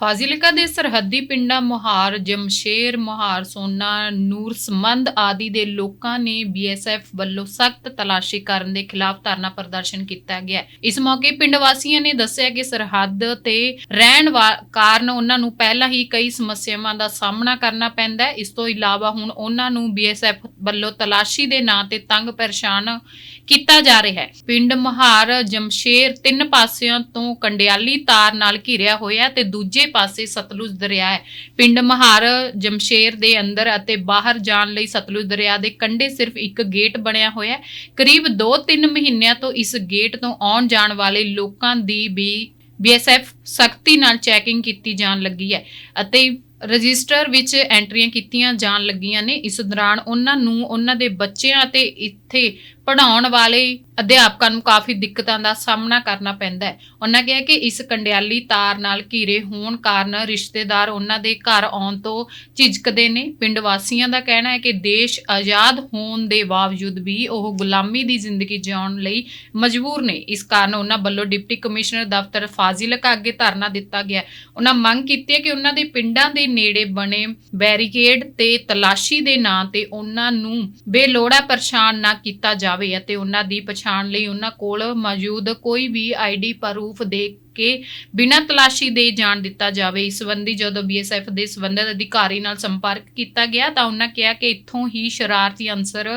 ਫਾਜ਼ਿਲਕਾ ਦੇ ਸਰਹੱਦੀ ਪਿੰਡਾਂ ਮੁਹਾਰ, ਜਮਸ਼ੇਰ ਮੁਹਾਰ, ਸੋਨਾ ਨੂਰਸਮੰਦ ਆਦਿ ਦੇ ਲੋਕਾਂ ਨੇ ਬੀਐਸਐਫ ਵੱਲੋਂ ਸਖਤ ਤਲਾਸ਼ੀ ਕਰਨ ਦੇ ਖਿਲਾਫ ਧਰਨਾ ਪ੍ਰਦਰਸ਼ਨ ਕੀਤਾ ਗਿਆ। ਇਸ ਮੌਕੇ ਪਿੰਡ ਵਾਸੀਆਂ ਨੇ ਦੱਸਿਆ ਕਿ ਸਰਹੱਦ ਤੇ ਰਹਿਣ ਕਾਰਨ ਉਹਨਾਂ ਨੂੰ ਪਹਿਲਾਂ ਹੀ ਕਈ ਸਮੱਸਿਆਵਾਂ ਦਾ ਸਾਹਮਣਾ ਕਰਨਾ ਪੈਂਦਾ ਹੈ। ਇਸ ਤੋਂ ਇਲਾਵਾ ਹੁਣ ਉਹਨਾਂ ਨੂੰ ਬੀਐਸਐਫ ਵੱਲੋਂ ਤਲਾਸ਼ੀ ਦੇ ਨਾਂ ਤੇ ਤੰਗ ਪਰੇਸ਼ਾਨ ਕੀਤਾ ਜਾ ਰਿਹਾ ਹੈ। ਪਿੰਡ ਮੁਹਾਰ, ਜਮਸ਼ੇਰ ਤਿੰਨ ਪਾਸਿਆਂ ਤੋਂ ਕੰਡਿਆਲੀ ਤਾਰ ਨਾਲ ਘਿਰਿਆ ਹੋਇਆ ਤੇ ਦੂਜੇ ਪਾਸੇ ਸਤਲੁਜ ਦਰਿਆ ਹੈ। ਪਿੰਡ ਮਹਾਰ ਜਮਸ਼ੇਰ ਦੇ ਅੰਦਰ ਅਤੇ ਬਾਹਰ ਜਾਣ ਲਈ ਸਤਲੁਜ ਦਰਿਆ ਦੇ ਕੰਢੇ ਸਿਰਫ ਇੱਕ ਗੇਟ ਬਣਿਆ ਹੋਇਆ ਹੈ। ਕਰੀਬ 2-3 ਮਹੀਨਿਆਂ ਤੋਂ ਇਸ ਗੇਟ ਤੋਂ ਆਉਣ ਜਾਣ ਵਾਲੇ ਲੋਕਾਂ ਦੀ ਵੀ ਬੀਐਸਐਫ ਸਖਤੀ ਨਾਲ ਚੈਕਿੰਗ ਕੀਤੀ ਜਾਣ ਲੱਗੀ ਹੈ ਅਤੇ ਰਜਿਸਟਰ ਵਿੱਚ ਐਂਟਰੀਆਂ ਕੀਤੀਆਂ ਜਾਣ ਲੱਗੀਆਂ ਨੇ। ਇਸ ਦੌਰਾਨ ਉਹਨਾਂ ਨੂੰ, ਉਹਨਾਂ ਦੇ ਬੱਚਿਆਂ ਅਤੇ ਇੱਥੇ ਪੜ੍ਹਾਉਣ ਵਾਲੇ ਅਧਿਆਪਕਾਂ ਨੂੰ ਕਾਫੀ ਦਿੱਕਤਾਂ ਦਾ ਸਾਹਮਣਾ ਕਰਨਾ ਪੈਂਦਾ ਹੈ। ਉਹਨਾਂ ਕਿਹਾ ਕਿ ਇਸ ਕੰਡਿਆਲੀ ਤਾਰ ਨਾਲ ਘਿਰੇ ਹੋਣ ਕਾਰਨ ਰਿਸ਼ਤੇਦਾਰ ਉਹਨਾਂ ਦੇ ਘਰ ਆਉਣ ਤੋਂ ਝਿਜਕਦੇ ਨੇ। ਪਿੰਡ ਵਾਸੀਆਂ ਦਾ ਕਹਿਣਾ ਹੈ ਕਿ ਦੇਸ਼ ਆਜ਼ਾਦ ਹੋਣ ਦੇ ਬਾਵਜੂਦ ਵੀ ਉਹ ਗੁਲਾਮੀ ਦੀ ਜ਼ਿੰਦਗੀ ਜਿਉਣ ਲਈ ਮਜਬੂਰ ਨੇ। ਇਸ ਕਾਰਨ ਉਹਨਾਂ ਵੱਲੋਂ ਡਿਪਟੀ ਕਮਿਸ਼ਨਰ ਦਫ਼ਤਰ ਫਾਜ਼ਿਲਕਾ ਅੱਗੇ ਧਰਨਾ ਦਿੱਤਾ ਗਿਆ ਉਹਨਾਂ ਮੰਗ ਕੀਤੀ ਹੈ ਕਿ ਉਹਨਾਂ ਦੇ ਪਿੰਡਾਂ ਦੇ ਨੇੜੇ ਬਣੇ ਬੈਰੀਕੇਡ ਤੇ ਤਲਾਸ਼ੀ ਦੇ ਨਾਂ ਤੇ ਉਹਨਾਂ ਨੂੰ ਬੇਲੋੜਾ ਪਰੇਸ਼ਾਨ ਨਾ ਕੀਤਾ ਜਾਵੇ। ਅਤੇ ਉਹਨਾਂ ਦੀ ਪਛਾਣ ਲਈ ਉਹਨਾਂ ਕੋਲ ਮੌਜੂਦ ਕੋਈ ਵੀ ਆਈਡੀ ਪ੍ਰੂਫ ਦੇ ਕੇ ਬਿਨਾਂ ਤਲਾਸ਼ੀ ਦੇ ਜਾਣ ਦਿੱਤਾ ਜਾਵੇ। ਇਸ ਸੰਬੰਧੀ ਜਦੋਂ ਬੀਐਸਐਫ ਦੇ ਸੰਬੰਧਿਤ ਅਧਿਕਾਰੀ ਨਾਲ ਸੰਪਰਕ ਕੀਤਾ ਗਿਆ ਤਾਂ ਉਹਨਾਂ ਕਿਹਾ ਕਿ ਇੱਥੋਂ ਹੀ ਸ਼ਰਾਰਤੀ ਅਨਸਰ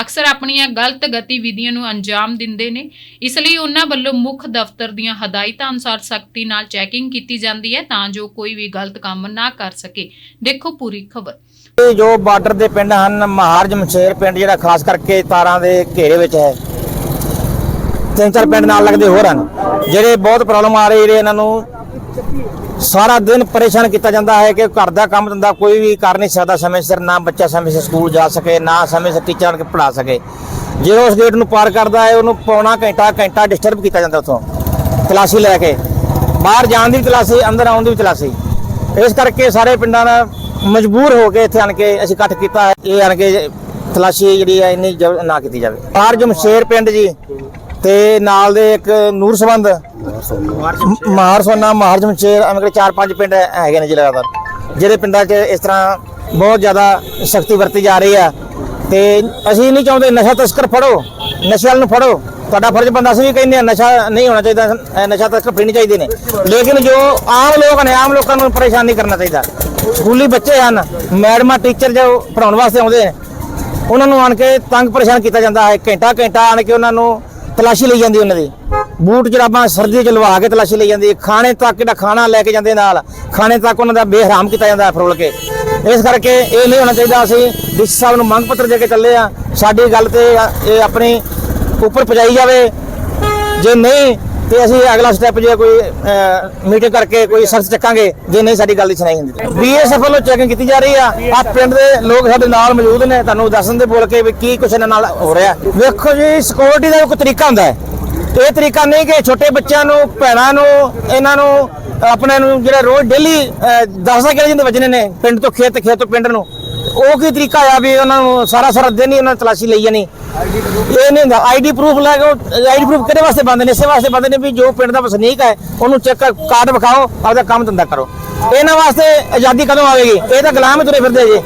ਅਕਸਰ ਆਪਣੀਆਂ ਗਲਤ ਗਤੀਵਿਧੀਆਂ ਨੂੰ ਅੰਜਾਮ ਦਿੰਦੇ ਨੇ। ਇਸ ਲਈ ਉਹਨਾਂ ਵੱਲੋਂ ਮੁੱਖ ਦਫ਼ਤਰ ਦੀਆਂ ਹਦਾਇਤਾਂ ਅਨੁਸਾਰ ਸਖਤੀ ਨਾਲ ਚੈਕਿੰਗ ਕੀਤੀ ਜਾਂਦੀ ਹੈ ਤਾਂ ਜੋ ਕੋਈ ਵੀ ਗਲਤ ਕੰਮ ਨਾ ਕਰ ਸਕੇ। ਦੇਖੋ ਪੂਰੀ ਖਬਰ। ਇਹ ਜੋ ਬਾਰਡਰ ਦੇ ਪਿੰਡ ਹਨ, ਮਹਾਰ ਜਮਸ਼ੇਰ ਪਿੰਡ ਜਿਹੜਾ ਖਾਸ ਕਰਕੇ ਤਾਰਾਂ ਦੇ ਘੇਰੇ ਵਿੱਚ ਹੈ, ਤਿੰਨ ਚਾਰ ਪਿੰਡ ਨਾਲ ਲੱਗਦੇ ਹੋਰ ਹਨ, ਜਿਹੜੇ ਬਹੁਤ ਪ੍ਰੋਬਲਮ ਆ ਰਹੀ, ਜਿਹੜੇ ਇਹਨਾਂ ਨੂੰ ਸਾਰਾ ਦਿਨ ਪਰੇਸ਼ਾਨ ਕੀਤਾ ਜਾਂਦਾ ਹੈ ਕਿ ਘਰ ਦਾ ਕੰਮ ਧੰਦਾ ਕੋਈ ਵੀ ਕਰ ਨਹੀਂ ਸਕਦਾ, ਸਮੇਂ ਸਿਰ ਨਾ ਬੱਚਾ ਸਮੇਂ ਸਿਰ ਸਕੂਲ ਜਾ ਸਕੇ, ਨਾ ਸਮੇਂ ਸਿਰ ਟੀਚਰਾਂ ਕੇ ਪੜ੍ਹਾ ਸਕੇ। ਜੇ ਉਸ ਗੇਟ ਨੂੰ ਪਾਰ ਕਰਦਾ ਹੈ, ਉਹਨੂੰ ਪੌਣਾ ਘੰਟਾ ਘੰਟਾ ਡਿਸਟਰਬ ਕੀਤਾ ਜਾਂਦਾ ਉੱਥੋਂ ਤਲਾਸ਼ੀ ਲੈ ਕੇ। ਬਾਹਰ ਜਾਣ ਦੀ ਵੀ ਤਲਾਸ਼ੀ ਅੰਦਰ ਆਉਣ ਦੀ ਵੀ ਤਲਾਸ਼ੀ ਇਸ ਕਰਕੇ ਸਾਰੇ ਪਿੰਡਾਂ ਦਾ ਮਜਬੂਰ ਹੋ ਕੇ ਇੱਥੇ ਆਣ ਕੇ ਅਸੀਂ ਇਕੱਠ ਕੀਤਾ ਇਹ ਆਣ ਕੇ ਤਲਾਸ਼ੀ ਜਿਹੜੀ ਹੈ, ਇੰਨੀ ਜ- ਨਾ ਕੀਤੀ ਜਾਵੇ। ਬਾਹਰ ਜਮਸ਼ੇਰ ਪਿੰਡ ਜੀ ਤੇ ਨਾਲ ਦੇ ਇੱਕ ਨੂਰ ਸੰਬੰਧ। ਮਾਹਰ ਸੋਨਾ ਮਾਹਰ ਜਮਸ਼ੇਰ ਐਵੇਂ ਚਾਰ ਪੰਜ ਪਿੰਡ ਹੈਗੇ ਨੇ ਜੀ ਲਗਾਤਾਰ, ਜਿਹੜੇ ਪਿੰਡਾਂ 'ਚ ਇਸ ਤਰ੍ਹਾਂ ਬਹੁਤ ਜ਼ਿਆਦਾ ਸ਼ਕਤੀ ਵਰਤੀ ਜਾ ਰਹੀ ਹੈ ਤੇ ਅਸੀਂ ਨਹੀਂ ਚਾਹੁੰਦੇ ਨਸ਼ਾ ਤਸਕਰ ਫੜੋ, ਨਸ਼ੇ ਵਾਲ ਨੂੰ ਫੜੋ। ਤੁਹਾਡਾ ਫਰਜ਼ ਬੰਦਾ ਅਸੀਂ ਵੀ ਕਹਿੰਦੇ ਆ ਨਸ਼ਾ ਨਹੀਂ ਹੋਣਾ ਚਾਹੀਦਾ, ਨਸ਼ਾ ਤਸਕਰ ਫੜਨੀ ਚਾਹੀਦੇ ਨੇ। ਲੇਕਿਨ ਜੋ ਆਮ ਲੋਕ ਨੇ, ਆਮ ਲੋਕਾਂ ਨੂੰ ਪਰੇਸ਼ਾਨ ਨਹੀਂ ਕਰਨਾ ਚਾਹੀਦਾ। ਸਕੂਲੀ ਬੱਚੇ ਹਨ, ਮੈਡਮਾਂ, ਟੀਚਰ ਜੋ ਪੜਾਉਣ ਵਾਸਤੇ ਆਉਂਦੇ ਨੇ, ਉਹਨਾਂ ਨੂੰ ਆਣ ਕੇ ਤੰਗ ਪਰੇਸ਼ਾਨ ਕੀਤਾ ਜਾਂਦਾ ਹੈ। ਘੰਟਾ ਘੰਟਾ ਆਣ ਕੇ ਉਹਨਾਂ ਨੂੰ ਤਲਾਸ਼ੀ ਲਈ ਜਾਂਦੀ ਉਹਨਾਂ ਦੀ। ਬੂਟ ਜਰਾਬਾਂ ਸਰਦੀ ਚ ਲਵਾ ਕੇ ਤਲਾਸ਼ੀ ਲਈ ਜਾਂਦੀ ਖਾਣੇ ਤੱਕ ਜਿਹੜਾ ਖਾਣਾ ਲੈ ਕੇ ਜਾਂਦੇ ਨਾਲ, ਖਾਣੇ ਤੱਕ ਉਹਨਾਂ ਦਾ ਬੇਹਰਾਮ ਕੀਤਾ ਜਾਂਦਾ ਹੈ ਫਰੋਲ ਕੇ। ਇਸ ਕਰਕੇ ਇਹ ਨਹੀਂ ਹੋਣਾ ਚਾਹੀਦਾ ਅਸੀਂ ਡੀਸੀ ਸਾਹਿਬ ਨੂੰ ਮੰਗ ਪੱਤਰ ਦੇ ਕੇ ਚੱਲੇ ਆ ਸਾਡੀ ਗੱਲ ਤੇ ਇਹ ਆਪਣੀ ਉੱਪਰ ਪਹੁੰਚਾਈ ਜਾਵੇ। ਜੇ ਨਹੀਂ ਤੇ ਅਸੀਂ ਅਗਲਾ ਸਟੈਪ ਜੇ ਕੋਈ ਮੀਟਿੰਗ ਕਰਕੇ ਕੋਈ ਸਖਤ ਚੱਕਾਂਗੇ, ਜੇ ਨਹੀਂ ਸਾਡੀ ਗੱਲ ਦੀ ਸੁਣਾਈ ਹੁੰਦੀ। ਬੀਐਸਐਫ ਵੱਲੋਂ ਚੈਕਿੰਗ ਕੀਤੀ ਜਾ ਰਹੀ ਆ। ਆ ਪਿੰਡ ਦੇ ਲੋਕ ਸਾਡੇ ਨਾਲ ਮੌਜੂਦ ਨੇ, ਤੁਹਾਨੂੰ ਦੱਸਣ ਦੇ ਬੋਲ ਕੇ ਵੀ ਕੀ ਕੁਛ ਇਹਨਾਂ ਨਾਲ ਹੋ ਰਿਹਾ। ਵੇਖੋ ਜੀ ਸਿਕਿਉਰਿਟੀ ਦਾ ਕੋਈ ਤਰੀਕਾ ਹੁੰਦਾ ਹੈ। ਇਹ ਤਰੀਕਾ ਨਹੀਂ ਕਿ ਛੋਟੇ ਬੱਚਿਆਂ ਨੂੰ, ਭੈਣਾਂ ਨੂੰ, ਇਹਨਾਂ ਨੂੰ, ਆਪਣੇ ਨੂੰ, ਜਿਹੜਾ ਰੋਜ਼ ਡੇਲੀ 10 ਕਿਲੇ ਜਿੰਦੇ ਵੱਜਣੇ ਨੇ, ਪਿੰਡ ਤੋਂ ਖੇਤ ਖੇਤ ਤੋਂ ਪਿੰਡ ਨੂੰ। ਉਹ ਕੀ ਤਰੀਕਾ ਆ ਵੀ ਉਹਨਾਂ ਨੂੰ ਸਾਰਾ ਸਾਰਾ ਦਿਨ ਹੀ ਉਹਨਾਂ ਨੇ ਤਲਾਸ਼ੀ ਲਈ ਜਾਣੀ? ਇਹ ਨਹੀਂ ਹੁੰਦਾ। ਆਈਡੀ ਪ੍ਰੂਫ ਲੈ ਕੇ ਆਈਡੀ ਪ੍ਰੂਫ ਕਿਹਦੇ ਵਾਸਤੇ ਬੰਦੇ ਨੇ? ਇਸੇ ਵਾਸਤੇ ਬੰਦੇ ਨੇ ਵੀ ਜੋ ਪਿੰਡ ਦਾ ਵਸਨੀਕ ਹੈ, ਉਹਨੂੰ ਚੈੱਕ ਕਾਰਡ ਵਿਖਾਓ, ਆਪਦਾ ਕੰਮ ਧੰਦਾ ਕਰੋ। ਇਹਨਾਂ ਵਾਸਤੇ ਆਜ਼ਾਦੀ ਕਦੋਂ ਆਵੇਗੀ? ਇਹ ਤਾਂ ਗੁਲਾਮ ਹੀ ਤੁਰੇ ਫਿਰਦੇ ਜੀ।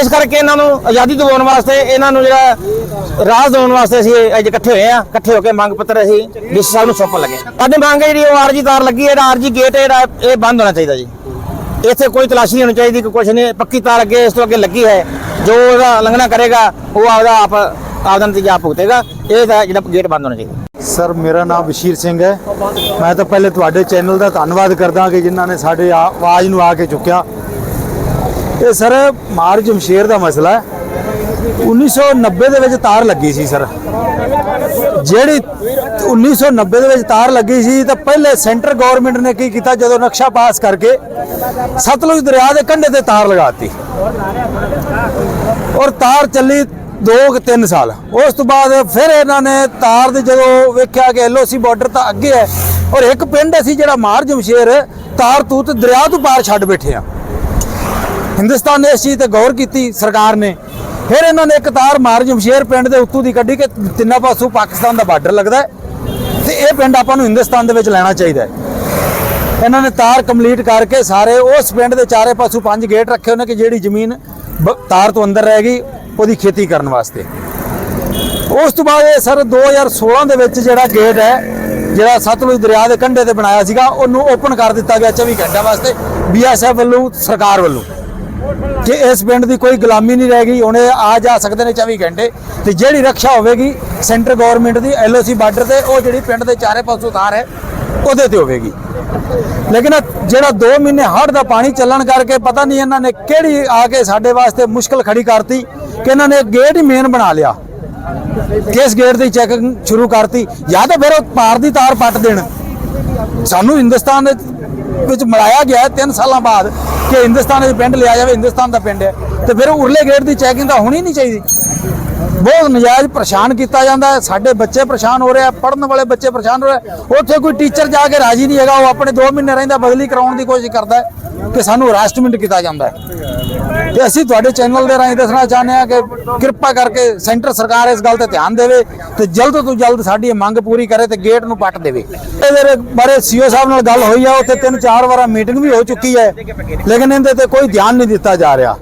ਇਸ ਕਰਕੇ ਇਹਨਾਂ ਨੂੰ ਆਜ਼ਾਦੀ ਦਿਵਾਉਣ ਵਾਸਤੇ, ਇਹਨਾਂ ਨੂੰ ਜਿਹੜਾ ਰਾਜ ਦਿਵਾਉਣ ਵਾਸਤੇ ਅਸੀਂ ਅੱਜ ਇਕੱਠੇ ਹੋਏ ਆ। ਇਕੱਠੇ ਹੋ ਕੇ ਮੰਗ ਪੱਤਰ ਅਸੀਂ ਡੀਸੀ ਸਾਹਿਬ ਨੂੰ ਸੌਂਪਣ ਲੱਗੇ ਸਾਡੀ ਮੰਗ ਹੈ ਜਿਹੜੀ ਉਹ ਆਰਜੀ ਤਾਰ ਲੱਗੀ ਹੈ ਆਰਜੀ ਗੇਟ ਇਹ ਬੰਦ ਹੋਣਾ ਚਾਹੀਦਾ ਜੀ। ਇੱਥੇ ਕੋਈ ਤਲਾਸ਼ੀ ਨਹੀਂ ਹੋਣੀ ਚਾਹੀਦੀ ਕਿ ਕੁਛ ਨਹੀਂ। ਪੱਕੀ ਤਾਰ ਅੱਗੇ, ਇਸ ਤੋਂ ਅੱਗੇ ਲੱਗੀ ਹੈ। ਜੋ ਉਹਦਾ ਉਲੰਘਣਾ ਕਰੇਗਾ, ਉਹ ਆਪਦਾ ਆਪ, ਆਪਦਾ ਨਤੀਜਾ ਭੁਗਤੇਗਾ। ਇਹ ਤਾਂ ਜਿਹੜਾ ਗੇਟ ਬੰਦ ਹੋਣਾ ਚਾਹੀਦਾ। ਸਰ, ਮੇਰਾ ਨਾਮ ਬਸ਼ੀਰ ਸਿੰਘ ਹੈ। ਮੈਂ ਤਾਂ ਪਹਿਲੇ ਤੁਹਾਡੇ ਚੈਨਲ ਦਾ ਧੰਨਵਾਦ ਕਰਦਾ ਕਿ ਜਿਨ੍ਹਾਂ ਨੇ ਸਾਡੇ ਆ- ਆਵਾਜ਼ ਨੂੰ ਆ ਕੇ ਚੁੱਕਿਆ। ਇਹ ਸਰ ਮਾਰ ਜਮਸ਼ੇਰ ਦਾ ਮਸਲਾ ਹੈ। 1990 ਦੇ ਵਿੱਚ ਤਾਰ ਲੱਗੀ ਸੀ, ਸਰ। ਜਿਹੜੀ 1990 ਦੇ ਵਿੱਚ ਤਾਰ ਲੱਗੀ ਸੀ, ਤਾਂ ਪਹਿਲੇ ਸੈਂਟਰ ਗਵਰਨਮੈਂਟ ਨੇ ਕੀ ਕੀਤਾ ਜਦੋਂ ਨਕਸ਼ਾ ਪਾਸ ਕਰਕੇ ਸਤਲੁਜ ਦਰਿਆ ਦੇ ਕੰਢੇ ਤੇ ਤਾਰ ਲਗਾਤੀ ਔਰ ਤਾਰ ਚੱਲੀ 2-3 ਸਾਲ। ਉਸ ਤੋਂ ਬਾਅਦ ਫਿਰ ਇਹਨਾਂ ਨੇ ਤਾਰ ਦੇ ਜਦੋਂ ਵੇਖਿਆ ਕਿ ਐਲਓਸੀ ਬਾਰਡਰ ਤਾਂ ਅੱਗੇ ਹੈ, ਔਰ ਇੱਕ ਪਿੰਡ ਅਸੀਂ ਜਿਹੜਾ ਮਾਰ ਜਮਸ਼ੇਰ, ਤਾਰ ਤੂਤ ਦਰਿਆ ਤੋਂ ਪਾਰ ਛੱਡ ਬੈਠੇ ਆ ਹਿੰਦੁਸਤਾਨ ਨੇ ਇਸ ਚੀਜ਼ ਤੇ ਗੌਰ ਕੀਤੀ, ਸਰਕਾਰ ਨੇ। ਫਿਰ ਇਹਨਾਂ ਨੇ ਇੱਕ ਤਾਰ ਮਾਰ ਜਮਸ਼ੇਰ ਪਿੰਡ ਦੇ ਉੱਤੋਂ ਦੀ ਕੱਢੀ ਕਿ ਤਿੰਨਾਂ ਪਾਸੋਂ ਪਾਕਿਸਤਾਨ ਦਾ ਬਾਰਡਰ ਲੱਗਦਾ ਹੈ ਤੇ ਇਹ ਪਿੰਡ ਆਪਾਂ ਨੂੰ ਹਿੰਦੁਸਤਾਨ ਦੇ ਵਿੱਚ ਲੈਣਾ ਚਾਹੀਦਾ ਹੈ। ਇਹਨਾਂ ਨੇ ਤਾਰ ਕੰਪਲੀਟ ਕਰਕੇ ਸਾਰੇ ਉਸ ਪਿੰਡ ਦੇ ਚਾਰੇ ਪਾਸੋਂ ਪੰਜ ਗੇਟ ਰੱਖੇ ਉਹਨੇ ਕਿ ਜਿਹੜੀ ਜ਼ਮੀਨ ਬ- ਤਾਰ ਤੋਂ ਅੰਦਰ ਰਹਿ ਗਈ, ਉਹਦੀ ਖੇਤੀ ਕਰਨ ਵਾਸਤੇ। ਉਸ ਤੋਂ ਬਾਅਦ ਇਹ ਸਰ 2016 ਦੇ ਵਿੱਚ ਜਿਹੜਾ ਗੇਟ ਹੈ, ਜਿਹੜਾ ਸਤਲੁਜ ਦਰਿਆ ਦੇ ਕੰਢੇ ਤੇ ਬਣਾਇਆ ਸੀਗਾ, ਉਹਨੂੰ ਓਪਨ ਕਰ ਦਿੱਤਾ ਗਿਆ 24 ਘੰਟਿਆਂ ਵਾਸਤੇ। ਬੀਐਸਐਫ ਵੱਲੋਂ, ਸਰਕਾਰ ਵੱਲੋਂ। ਕਿ ਇਸ ਪਿੰਡ ਦੀ ਕੋਈ ਗੁਲਾਮੀ ਨਹੀਂ ਰਹਿ ਗਈ, ਹੁਣ ਇਹ ਆ ਜਾ ਸਕਦੇ ਨੇ 24 ਘੰਟੇ। ਤੇ ਜਿਹੜੀ ਰੱਖਿਆ ਹੋਵੇਗੀ ਸੈਂਟਰ ਗਵਰਨਮੈਂਟ ਦੀ, ਐਲਓਸੀ ਬਾਰਡਰ ਤੇ, ਉਹ ਜਿਹੜੀ ਪਿੰਡ ਦੇ ਚਾਰੇ ਪਾਸੋਂ ਤਾਰ ਹੈ, ਉਹਦੇ ਤੇ ਹੋਵੇਗੀ। ਲੇਕਿਨ ਜਿਹੜਾ 2 ਮਹੀਨੇ ਹੜ੍ਹ ਦਾ ਪਾਣੀ ਚੱਲਣ ਕਰਕੇ ਪਤਾ ਨਹੀਂ ਇਹਨਾਂ ਨੇ ਕਿਹੜੀ ਆ ਕੇ ਸਾਡੇ ਵਾਸਤੇ ਮੁਸ਼ਕਲ ਖੜੀ ਕਰਤੀ, ਕਿ ਇਹਨਾਂ ਨੇ ਗੇਟ ਹੀ ਮੇਨ ਬਣਾ ਲਿਆ। ਕਿਸ ਗੇਟ ਦੀ ਚੈਕਿੰਗ ਸ਼ੁਰੂ ਕਰਤੀ, ਜਾਂ ਤਾਂ ਫਿਰ ਉਹ ਪਾਰ ਦੀ ਤਾਰ ਪੱਟ ਦੇਣ। ਸਾਨੂੰ ਹਿੰਦੁਸਤਾਨ ਦੇ ਵਿੱਚ ਮਿਲਾਇਆ ਗਿਆ 3 ਸਾਲਾਂ ਬਾਅਦ ਕਿ ਹਿੰਦੁਸਤਾਨ ਦੇ ਪਿੰਡ ਲਿਆ ਜਾਵੇ, ਹਿੰਦੁਸਤਾਨ ਦਾ ਪਿੰਡ ਹੈ। ਤੇ ਫਿਰ ਉਰਲੇ ਗੇਟ ਦੀ ਚੈਕਿੰਗ ਤਾਂ ਹੋਣੀ ਨਹੀਂ ਚਾਹੀਦੀ। ਬਹੁਤ ਨਜਾਇਜ਼ ਪਰੇਸ਼ਾਨ ਕੀਤਾ ਜਾਂਦਾ ਸਾਡੇ ਬੱਚੇ ਪਰੇਸ਼ਾਨ ਹੋ ਰਹੇ ਆ ਪੜਨ ਵਾਲੇ ਬੱਚੇ ਪਰੇਸ਼ਾਨ ਹੋ ਰਹੇ ਉੱਥੇ ਕੋਈ ਟੀਚਰ ਜਾ ਕੇ ਰਾਜੀ ਨਹੀਂ ਹੈਗਾ, ਉਹ ਆਪਣੇ 2 ਮਹੀਨੇ ਰਹਿੰਦਾ, ਬਦਲੀ ਕਰਾਉਣ ਦੀ ਕੋਸ਼ਿਸ਼ ਕਰਦਾ ਕਿ ਸਾਨੂੰ ਹਰਾਸਮੈਂਟ ਕੀਤਾ ਜਾਂਦਾ ਹੈ। ਤੇ ਅਸੀਂ ਤੁਹਾਡੇ ਚੈਨਲ ਦੇ ਰਾਹੀਂ ਦੱਸਣਾ ਚਾਹੁੰਦੇ ਹਾਂ ਕਿ ਕਿਰਪਾ ਕਰਕੇ ਸੈਂਟਰ ਸਰਕਾਰ ਇਸ ਗੱਲ ਤੇ ਧਿਆਨ ਦੇਵੇ ਤੇ ਜਲਦ ਤੋਂ ਜਲਦ ਸਾਡੀ ਇਹ ਮੰਗ ਪੂਰੀ ਕਰੇ ਤੇ ਗੇਟ ਨੂੰ ਪੱਟ ਦੇਵੇ। ਇਹਦੇ ਬਾਰੇ ਸੀਓ ਸਾਹਿਬ ਨਾਲ ਗੱਲ ਹੋਈ ਆ, ਉੱਥੇ ਤਿੰਨ ਚਾਰ ਵਾਰ ਮੀਟਿੰਗ ਵੀ ਹੋ ਚੁੱਕੀ ਹੈ, ਲੇਕਿਨ ਇਹਦੇ ਤੇ ਕੋਈ ਧਿਆਨ ਨਹੀਂ ਦਿੱਤਾ ਜਾ ਰਿਹਾ।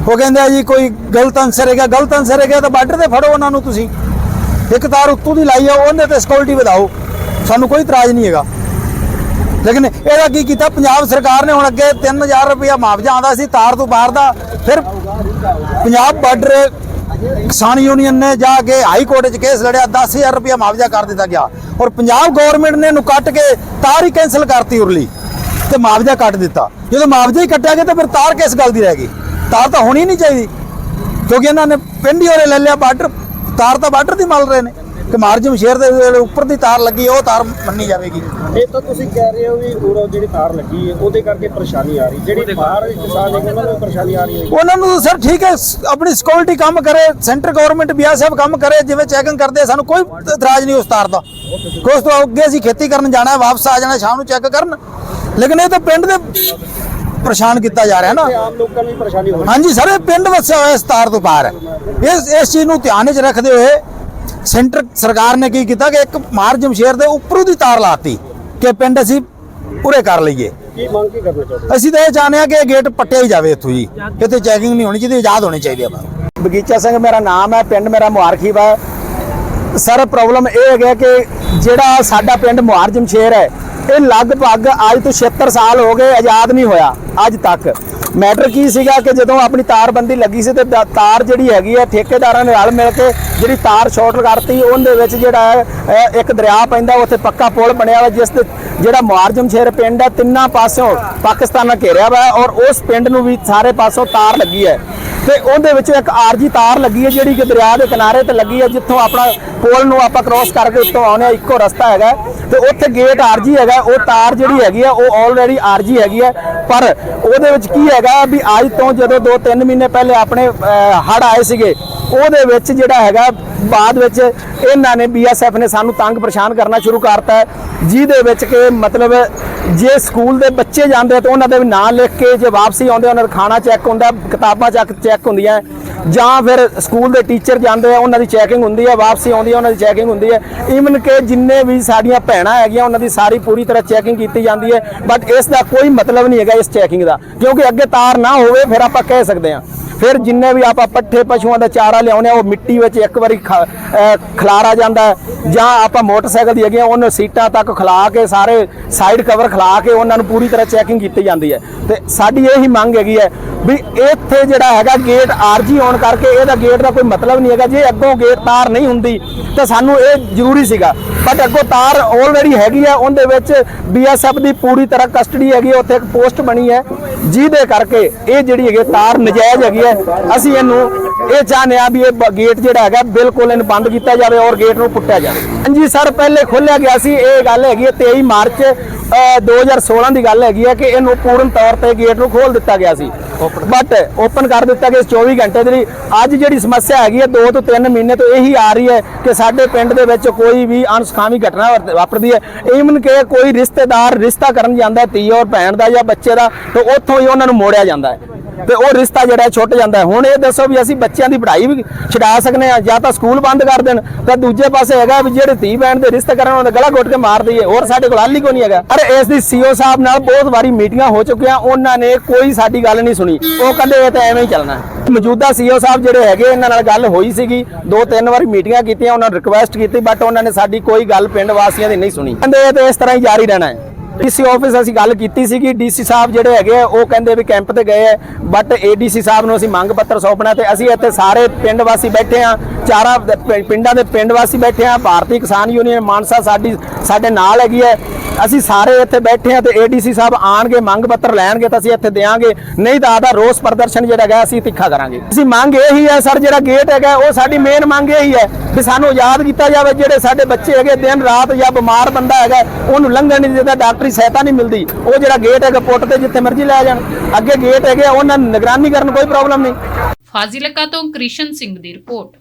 ਉਹ ਕਹਿੰਦੇ ਆ ਜੀ, ਕੋਈ ਗਲਤ ਅਨਸਰ ਹੈਗਾ, ਗਲਤ ਅਨਸਰ ਹੈਗਾ ਤਾਂ ਬਾਰਡਰ ਤੇ ਫੜੋ ਉਹਨਾਂ ਨੂੰ ਤੁਸੀਂ। ਇੱਕ ਤਾਰ ਉੱਤੋਂ ਦੀ ਲਾਈ ਆ ਉਹਦੇ ਤੇ ਸਿਕਿਉਰਿਟੀ ਵਧਾਓ। ਸਾਨੂੰ ਕੋਈ ਇਤਰਾਜ਼ ਨਹੀਂ ਹੈਗਾ। ਲੇਕਿਨ ਇਹਦਾ ਕੀ ਕੀਤਾ? ਪੰਜਾਬ ਸਰਕਾਰ ਨੇ ਹੁਣ ਅੱਗੇ 3000 ਰੁਪਇਆ ਮੁਆਵਜ਼ਾ ਆਉਂਦਾ ਸੀ ਤਾਰ ਤੋਂ ਬਾਹਰ ਦਾ। ਫਿਰ ਪੰਜਾਬ ਬਾਰਡਰ ਕਿਸਾਨ ਯੂਨੀਅਨ ਨੇ ਜਾ ਕੇ ਹਾਈ ਕੋਰਟ 'ਚ ਕੇਸ ਲੜਿਆ 10000 ਰੁਪਇਆ ਮੁਆਵਜ਼ਾ ਕਰ ਦਿੱਤਾ ਗਿਆ। ਔਰ ਪੰਜਾਬ ਗਵਰਨਮੈਂਟ ਨੇ ਇਹਨੂੰ ਕੱਟ ਕੇ ਤਾਰ ਹੀ ਕੈਨਸਲ ਕਰਤੀ ਉਰਲੀ ਤੇ ਮੁਆਵਜ਼ਾ ਕੱਟ ਦਿੱਤਾ। ਜਦੋਂ ਮੁਆਵਜ਼ਾ ਹੀ ਕੱਟਿਆ ਗਿਆ ਤਾਂ ਫਿਰ ਤਾਰ ਕਿਸ ਗੱਲ ਦੀ ਰਹਿ ਗਈ? ਤਾਰ ਤਾਂ ਹੋਣੀ ਨਹੀਂ ਚਾਹੀਦੀ, ਕਿਉਂਕਿ ਇਹਨਾਂ ਨੇ ਪਿੰਡੀ ਹੀ ਲੈ ਲਿਆ ਬਾਰਡਰ ਤਾਰ ਤਾਂ ਬਾਰਡਰ ਦੀ ਮਲ ਰਹੇ ਨੇ। ਕਿ ਮਾਰਜਮ ਸ਼ੇਰ ਦੇ ਉੱਪਰ ਦੀ ਤਾਰ ਲੱਗੀ ਉਹ ਤਾਰ ਮੰਨੀ ਜਾਵੇਗੀ। ਇਹ ਤਾਂ ਤੁਸੀਂ ਕਹਿ ਰਹੇ ਹੋ ਵੀ ਉਹ ਜਿਹੜੀ ਤਾਰ ਲੱਗੀ ਹੈ ਉਹਦੇ ਕਰਕੇ ਪਰੇਸ਼ਾਨੀ ਆ ਰਹੀ। ਜਿਹੜੀ ਬਾਹਰ ਕਿਸਾਨ ਨੇ ਉਹਨਾਂ ਨੂੰ ਪਰੇਸ਼ਾਨੀ ਆ ਰਹੀ ਹੈ ਉਹਨਾਂ ਨੂੰ ਤਾਂ ਸਰ ਠੀਕ ਹੈ ਆਪਣੀ ਸਿਕਿਉਰਿਟੀ ਕੰਮ ਕਰੇ ਸੈਂਟਰ ਗਵਰਨਮੈਂਟ ਬੀਐਸਐਫ ਕੰਮ ਕਰੇ ਜਿਵੇਂ ਚੈਕਿੰਗ ਕਰਦੇ ਸਾਨੂੰ ਕੋਈ ਇਤਰਾਜ਼ ਨਹੀਂ ਉਸ ਤਾਰ ਦਾ। ਕਿ ਉਸ ਤੋਂ ਅੱਗੇ ਅਸੀਂ ਖੇਤੀ ਕਰਨ ਜਾਣਾ ਹੈ ਵਾਪਸ ਆ ਜਾਣਾ ਸ਼ਾਮ ਨੂੰ ਚੈੱਕ ਕਰਨ। ਲੇਕਿਨ ਇਹ ਤਾਂ ਪਿੰਡ ਦੇ ਪਰੇਸ਼ਾਨ ਕੀਤਾ ਜਾ ਰਿਹਾ ਨਾ। ਆਮ ਲੋਕਾਂ ਨੂੰ ਵੀ ਪਰੇਸ਼ਾਨੀ ਹੋ ਰਹੀ ਹਾਂਜੀ ਸਰ ਇਹ ਪਿੰਡ ਵਸਿਆ ਹੋਇਆ ਇਸ ਤਾਰ ਤੋਂ ਪਾਰ ਹੈ ਇਸ ਇਸ ਚੀਜ਼ ਨੂੰ ਧਿਆਨ ਵਿੱਚ ਰੱਖਦੇ ਹੋਏ ਸੈਂਟਰ ਸਰਕਾਰ ਨੇ ਕੀ ਕੀਤਾ ਕਿ ਇੱਕ ਮਾਰਜਮ ਸ਼ੇਰ ਦੇ ਉੱਪਰੋਂ ਦੀ ਤਾਰ ਲਾਤੀ ਕਿ ਪਿੰਡ ਅਸੀਂ ਪੂਰੇ ਕਰ ਲਈਏ। ਹੈ ਕੀ ਮੰਗ ਕੀ ਕਰਨਾ ਚਾਹੁੰਦੇ ਅਸੀਂ ਤਾਂ ਇਹ ਚਾਹੁੰਦੇ ਹਾਂ ਕਿ ਇਹ ਗੇਟ ਪੱਟਿਆ ਹੀ ਜਾਵੇ ਇੱਥੋਂ ਜੀ। ਇੱਥੇ ਚੈਕਿੰਗ ਨਹੀਂ ਹੋਣੀ ਚਾਹੀਦੀ ਆਜ਼ਾਦ ਹੋਣੀ ਚਾਹੀਦੀ ਹੈ ਬਸ। ਬਗੀਚਾ ਸਿੰਘ ਮੇਰਾ ਨਾਮ ਹੈ ਪਿੰਡ ਮੇਰਾ ਮੁਹਾਰਖੀ ਵਾ। ਸਰ ਪ੍ਰੋਬਲਮ ਇਹ ਹੈਗਾ ਕਿ ਜਿਹੜਾ ਸਾਡਾ ਪਿੰਡ ਮੁਹਾਰ ਜਮਸ਼ੇਰ ਹੈ ਇਹ ਲਗਭਗ ਅੱਜ ਤੋਂ 76 ਸਾਲ ਹੋ ਗਏ ਆਜ਼ਾਦ ਨਹੀਂ ਹੋਇਆ ਅੱਜ ਤੱਕ। ਮੈਟਰ ਕੀ ਸੀਗਾ ਕਿ ਜਦੋਂ ਆਪਣੀ ਤਾਰਬੰਦੀ ਲੱਗੀ ਸੀ ਤੇ ਤਾ- ਤਾਰ ਜਿਹੜੀ ਹੈਗੀ ਹੈ ਠੇਕੇਦਾਰਾਂ ਨੇ ਰਲ ਮਿਲ ਕੇ ਜਿਹੜੀ ਤਾਰ ਸ਼ਾਰਟ ਕਰਤੀ, ਉਹਦੇ ਵਿੱਚ ਜਿਹੜਾ ਹੈ ਇੱਕ ਦਰਿਆ ਪੈਂਦਾ, ਉੱਥੇ ਪੱਕਾ ਪੁਲ ਬਣਿਆ ਹੋਇਆ, ਜਿਸ ਤੇ ਜਿਹੜਾ ਮੁਹਾਰ ਸ਼ੇਰ ਪਿੰਡ ਹੈ ਤਿੰਨਾਂ ਪਾਸਿਓਂ ਪਾਕਿਸਤਾਨ ਨਾਲ ਘੇਰਿਆ ਵਾ ਹੈ ਔਰ ਉਸ ਪਿੰਡ ਨੂੰ ਵੀ ਸਾਰੇ ਪਾਸੋਂ ਤਾਰ ਲੱਗੀ ਹੈ। ਤੇ ਉਹਦੇ ਵਿੱਚ ਇੱਕ ਆਰਜੀ ਤਾਰ ਲੱਗੀ ਹੈ, ਜਿਹੜੀ ਕਿ ਦਰਿਆ ਦੇ ਕਿਨਾਰੇ ਤੇ ਲੱਗੀ ਹੈ, ਜਿੱਥੋਂ ਆਪਣਾ ਪੁਲ ਨੂੰ ਆਪਾਂ ਕ੍ਰੋਸ ਕਰਕੇ ਉੱਤੋਂ ਆਉਂਦੇ ਆ ਇੱਕੋ ਰਸਤਾ ਹੈਗਾ ਤੇ ਉੱਥੇ ਗੇਟ ਆਰਜੀ ਹੈਗਾ, ਉਹ ਤਾਰ ਜਿਹੜੀ ਹੈਗੀ ਆ, ਉਹ ਆਲਰੇਡੀ ਆਰਜੀ ਹੈਗੀ ਹੈ ਪਰ ਉਹਦੇ ਵਿੱਚ ਕੀ ਹੈਗਾ ਵੀ ਅੱਜ ਤੋਂ ਜਦੋਂ 2-3 ਮਹੀਨੇ ਪਹਿਲੇ ਆਪਣੇ ਹੜ ਆਏ ਸੀਗੇ, ਉਹਦੇ ਵਿੱਚ ਜਿਹੜਾ ਹੈਗਾ, ਬਾਅਦ ਵਿੱਚ ਇਹਨਾਂ ਨੇ ਬੀਐਸਐਫ ਨੇ ਸਾਨੂੰ ਤੰਗ ਪਰੇਸ਼ਾਨ ਕਰਨਾ ਸ਼ੁਰੂ ਕਰਤਾ ਜਿਹਦੇ ਵਿੱਚ ਕਿ ਮਤਲਬ ਜੇ ਸਕੂਲ ਦੇ ਬੱਚੇ ਜਾਂਦੇ ਤਾਂ ਉਹਨਾਂ ਦੇ ਨਾਂ ਲਿਖ ਕੇ ਜੇ ਵਾਪਸੀ ਆਉਂਦੇ ਉਹਨਾਂ ਦਾ ਖਾਣਾ ਚੈੱਕ ਹੁੰਦਾ, ਕਿਤਾਬਾਂ ਚੈੱਕ ਚੈੱਕ ਹੁੰਦੀਆਂ ਜਾਂ ਫਿਰ ਸਕੂਲ ਦੇ ਟੀਚਰ ਜਾਂਦੇ ਆ, ਉਹਨਾਂ ਦੀ ਚੈਕਿੰਗ ਹੁੰਦੀ ਹੈ ਵਾਪਸੀ ਆਉਂਦੀ ਹੈ ਉਹਨਾਂ ਦੀ ਚੈਕਿੰਗ ਹੁੰਦੀ ਹੈ ਈਵਨ ਕਿ ਜਿੰਨੇ ਵੀ ਸਾਡੀਆਂ ਭੈਣਾਂ ਹੈਗੀਆਂ, ਉਹਨਾਂ ਦੀ ਸਾਰੀ ਪੂਰੀ ਤਰ੍ਹਾਂ ਚੈਕਿੰਗ ਕੀਤੀ ਜਾਂਦੀ ਹੈ ਬਟ ਇਸ ਦਾ ਕੋਈ ਮਤਲਬ ਨਹੀਂ ਹੈਗਾ ਇਸ ਚੈਕਿੰਗ ਦਾ, ਕਿਉਂਕਿ ਅੱਗੇ ਤਾਰ ਨਾ ਹੋਵੇ, ਫਿਰ ਆਪਾਂ ਕਹਿ ਸਕਦੇ ਹਾਂ। ਫਿਰ ਜਿੰਨੇ ਵੀ ਆਪਾਂ ਪੱਠੇ ਪਸ਼ੂਆਂ ਦਾ ਚਾਰਾ ਲਿਆਉਂਦੇ ਆ ਉਹ ਮਿੱਟੀ ਵਿੱਚ ਇੱਕ ਵਾਰੀ ਖ- ਖਿਲਾਰਾ ਜਾਂਦਾ ਜਾਂ ਆਪਾਂ ਮੋਟਰਸਾਈਕਲ ਦੀ ਹੈਗੀਆਂ, ਉਹਨੂੰ ਸੀਟਾਂ ਤੱਕ ਖਿਲਾ ਕੇ, ਸਾਰੇ ਸਾਈਡ ਕਵਰ ਖਿਲਾ ਕੇ, ਉਹਨਾਂ ਨੂੰ ਪੂਰੀ ਤਰ੍ਹਾਂ ਚੈਕਿੰਗ ਕੀਤੀ ਜਾਂਦੀ ਹੈ। ਤੇ ਸਾਡੀ ਇਹੀ ਮੰਗ ਹੈਗੀ ਹੈ ਵੀ ਇੱਥੇ ਜਿਹੜਾ ਹੈਗਾ ਗੇਟ ਆਰਜੀ ਹੋਣ ਕਰਕੇ ਇਹਦਾ ਗੇਟ ਦਾ ਕੋਈ ਮਤਲਬ ਨਹੀਂ ਹੈਗਾ। ਜੇ ਅੱਗੋਂ ਗੇਟ ਤਾਰ ਨਹੀਂ ਹੁੰਦੀ, ਤਾਂ ਸਾਨੂੰ ਇਹ ਜ਼ਰੂਰੀ ਸੀਗਾ। ਬਟ ਅੱਗੋਂ ਤਾਰ ਆਲਰੇਡੀ ਹੈਗੀ ਹੈ, ਉਹਦੇ ਵਿੱਚ ਬੀਐਸਐਫ ਦੀ ਪੂਰੀ ਤਰ੍ਹਾਂ ਕਸਟਡੀ ਹੈਗੀ ਹੈ, ਉੱਥੇ ਇੱਕ ਪੋਸਟ ਬਣੀ ਹੈ। ਜਿਹਦੇ ਕਰਕੇ ਇਹ ਜਿਹੜੀ ਹੈਗੀ ਤਾਰ ਨਜਾਇਜ਼ ਹੈਗੀ ਹੈ ਅਸੀਂ ਇਹਨੂੰ ਇਹ ਚਾਹੁੰਦੇ ਆ ਵੀ ਇਹ ਗੇਟ ਜਿਹੜਾ ਹੈਗਾ ਬਿਲਕੁਲ ਇਹਨੂੰ ਬੰਦ ਕੀਤਾ ਜਾਵੇ ਔਰ ਗੇਟ ਨੂੰ ਪੁੱਟਿਆ ਜਾਵੇ। ਹਾਂਜੀ ਸਰ ਪਹਿਲੇ ਖੋਲਿਆ ਗਿਆ ਸੀ ਇਹ ਗੱਲ ਹੈਗੀ ਹੈ 23 ਮਾਰਚ ਅ, 2016 ਦੀ ਗੱਲ ਹੈਗੀ ਹੈ ਕਿ ਇਹਨੂੰ ਪੂਰਨ ਤੌਰ ਤੇ ਗੇਟ ਨੂੰ ਖੋਲ ਦਿੱਤਾ ਗਿਆ ਸੀ। ਬਟ ਓਪਨ ਕਰ ਦਿੱਤਾ ਗਿਆ 24 ਘੰਟੇ ਦੀ ਅੱਜ ਜਿਹੜੀ ਸਮੱਸਿਆ ਹੈਗੀ ਹੈ 2 ਤੋਂ 3 ਮਹੀਨੇ ਤੋਂ ਇਹੀ ਆ ਰਹੀ ਹੈ ਕਿ ਸਾਡੇ ਪਿੰਡ ਦੇ ਵਿੱਚ ਕੋਈ ਵੀ ਅਣਸੁਖਾਵੀ ਘਟਨਾ ਵਰਤ- ਵਾਪਰਦੀ ਹੈ। ਈਵਨ ਕਿ ਕੋਈ ਰਿਸ਼ਤੇਦਾਰ ਰਿਸ਼ਤਾ ਕਰਨ ਜਾਂਦਾ ਧੀ ਔਰ ਭੈਣ ਦਾ ਜਾਂ ਬੱਚੇ ਦਾ, ਤਾਂ ਉੱਥੋਂ ਹੀ ਉਹਨਾਂ ਨੂੰ ਮੋੜਿਆ ਜਾਂਦਾ ਹੈ। ਤੇ ਉਹ ਰਿਸ਼ਤਾ ਜਿਹੜਾ ਛੁੱਟ ਜਾਂਦਾ ਹੁਣ ਇਹ ਦੱਸੋ ਵੀ ਅਸੀਂ ਬੱਚਿਆਂ ਦੀ ਪੜ੍ਹਾਈ ਵੀ ਛਡਾ ਸਕਨੇ ਆ, ਜਾਂ ਤਾਂ ਸਕੂਲ ਬੰਦ ਕਰ ਦੇਣ, ਤਾਂ ਦੂਜੇ ਪਾਸੇ ਹੈਗਾ ਵੀ ਜਿਹੜੇ ਧੀ ਭੈਣ ਦੇ ਰਿਸ਼ਤੇ ਕਰਨ, ਉਹਨਾਂ ਦਾ ਗਲਾ ਘੁੱਟ ਕੇ ਮਾਰ ਦਈਏ, ਹੋਰ ਸਾਡੇ ਕੋਲ ਹੱਲ ਹੀ ਕੋਈ ਨਹੀਂ ਹੈਗਾ। ਅਰੇ ਇਸ ਦੀ ਸੀਓ ਸਾਹਿਬ ਨਾਲ ਬਹੁਤ ਵਾਰੀ ਮੀਟਿੰਗਾਂ ਹੋ ਚੁੱਕੀਆਂ, ਉਹਨਾਂ ਨੇ ਕੋਈ ਸਾਡੀ ਗੱਲ ਨਹੀਂ ਸੁਣੀ। ਉਹ ਕਹਿੰਦੇ ਇਹ ਤਾਂ ਐਵੇਂ ਹੀ ਚੱਲਣਾ ਹੈ। ਮੌਜੂਦਾ ਸੀਓ ਸਾਹਿਬ ਜਿਹੜੇ ਹੈਗੇ, ਇਹਨਾਂ ਨਾਲ ਗੱਲ ਹੋਈ ਸੀਗੀ ਦੋ ਤਿੰਨ ਵਾਰੀ ਮੀਟਿੰਗਾਂ ਕੀਤੀਆਂ, ਉਹਨਾਂ ਨੇ ਰਿਕੁਐਸਟ ਕੀਤੀ ਬਟ ਉਹਨਾਂ ਨੇ ਸਾਡੀ ਕੋਈ ਗੱਲ ਪਿੰਡ ਵਾਸੀਆਂ ਦੀ ਨਹੀਂ ਸੁਣੀ। ਕਹਿੰਦੇ ਇਹ ਤਾਂ ਇਸ ਤਰ੍ਹਾਂ ਹੀ ਜਾਰੀ ਰਹਿਣਾ ਹੈ। ਡੀਸੀ ਆਫਿਸ ਅਸੀਂ ਗੱਲ ਕੀਤੀ ਸੀਗੀ, ਡੀਸੀ ਸਾਹਿਬ ਜਿਹੜੇ ਹੈਗੇ ਆ, ਉਹ ਕਹਿੰਦੇ ਵੀ ਕੈਂਪ ਤੇ ਗਏ ਆ ਬਟ ਏਡੀਸੀ ਸਾਹਿਬ ਨੂੰ ਅਸੀਂ ਮੰਗ ਪੱਤਰ ਸੌਂਪਣਾ ਤੇ ਅਸੀਂ ਇੱਥੇ ਸਾਰੇ ਪਿੰਡ ਵਾਸੀ ਬੈਠੇ ਆ, ਚਾਰਾ ਪਿੰਡਾਂ ਦੇ ਪਿੰਡ ਵਾਸੀ ਬੈਠੇ ਆ, ਭਾਰਤੀ ਕਿਸਾਨ ਯੂਨੀਅਨ ਮਾਨਸਾ ਸਾਡੀ, ਸਾਡੇ ਨਾਲ ਹੈਗੀ ਹੈ। ਅਸੀਂ ਸਾਰੇ ਇੱਥੇ ਬੈਠੇ ਆ ਤੇ ਏਡੀਸੀ ਸਾਹਿਬ ਆਣਗੇ, ਮੰਗ ਪੱਤਰ ਲੈਣਗੇ ਤਾਂ ਅਸੀਂ ਇੱਥੇ ਦੇਾਂਗੇ ਨਹੀਂ ਤਾਂ ਆਦਾ ਰੋਸ ਪ੍ਰਦਰਸ਼ਨ ਜਿਹੜਾ ਹੈਗਾ ਅਸੀਂ ਤਿੱਖਾ ਕਰਾਂਗੇ। ਅਸੀਂ ਮੰਗ ਇਹੀ ਹੈ ਸਰ, ਜਿਹੜਾ ਗੇਟ ਹੈਗਾ, ਉਹ ਸਾਡੀ ਮੇਨ ਮੰਗ ਇਹੀ ਹੈ ਵੀ ਸਾਨੂੰ ਯਾਦ ਕੀਤਾ ਜਾਵੇ, ਜਿਹੜੇ ਸਾਡੇ ਬੱਚੇ ਹੈਗੇ, ਦਿਨ ਰਾਤ ਜਾਂ ਬਿਮਾਰ ਬੰਦਾ ਹੈਗਾ, ਉਹਨੂੰ ਲੰਘਣ ਨਹੀਂ ਦਿੰਦਾ, ਡਾਕਟਰੀ ਸਹਾਇਤਾ ਨਹੀਂ ਮਿਲਦੀ। ਉਹ ਜਿਹੜਾ ਗੇਟ ਹੈਗਾ ਪੁੱਟ ਤੇ ਜਿੱਥੇ ਮਰਜ਼ੀ ਲੈ ਜਾਣ। ਅੱਗੇ ਗੇਟ ਹੈਗੇ ਆ, ਉਹਨਾਂ ਦੀ ਨਿਗਰਾਨੀ ਕਰਨ ਕੋਈ ਪ੍ਰੋਬਲਮ ਨਹੀਂ। ਫਾਜ਼ਿਲਕਾ ਤੋਂ ਕ੍ਰਿਸ਼ਨ ਸਿੰਘ ਦੀ ਰਿਪੋਰਟ।